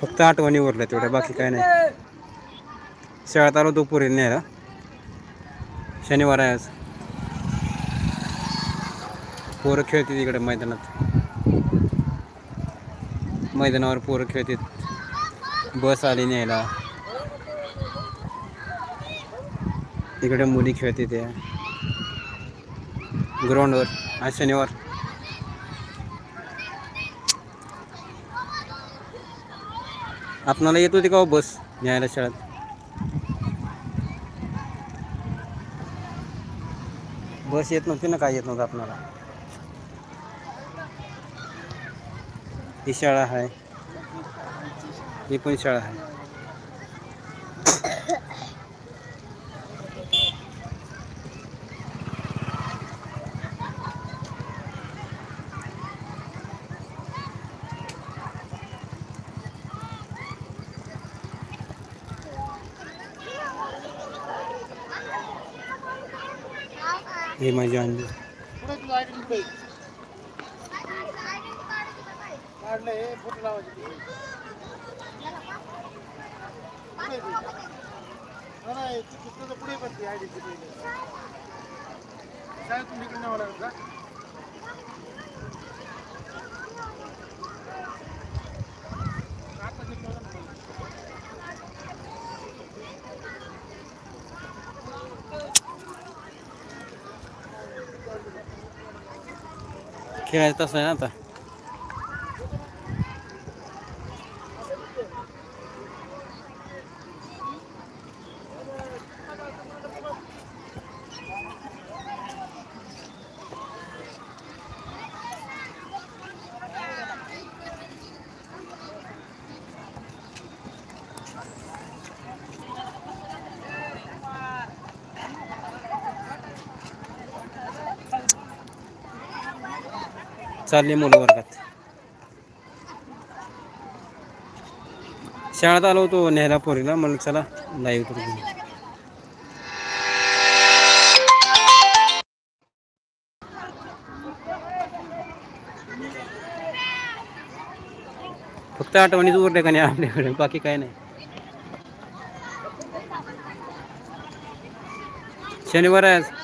फक्त आठवणी उरल्या तेवढ्या बाकी काय नाही. शाळेत आलो तो पुरी न्यायला शनिवार आहे आज. पोरं खेळतात इकडे मैदानात. मैदानावर पोरं खेळतात बस आली न्यायला. इकडे मुली खेळते ते. ग्राउंडवर आज शनिवार. आपणाला येत होती का हो बस न्यायला शाळेत? बस येत नव्हती ना काय येत नव्हतं आपणाला? ही शाळा आहे. ही पण शाळा आहे. ही माझी अंजू. पुढे पण ती आयडी शाळेतून इकडे न्यावं लागेल का आता ते बघा ना. खेळायचं तसं आहे ना चालले मुलं वर्गात. शाळेत आलो होतो न्यायला पोरीला. म्हणलं चला लाईव्ह तर फक्त आठवणीच उरले का नाही आपल्याकडे? बाकी काय नाही. शनिवार आहे आज.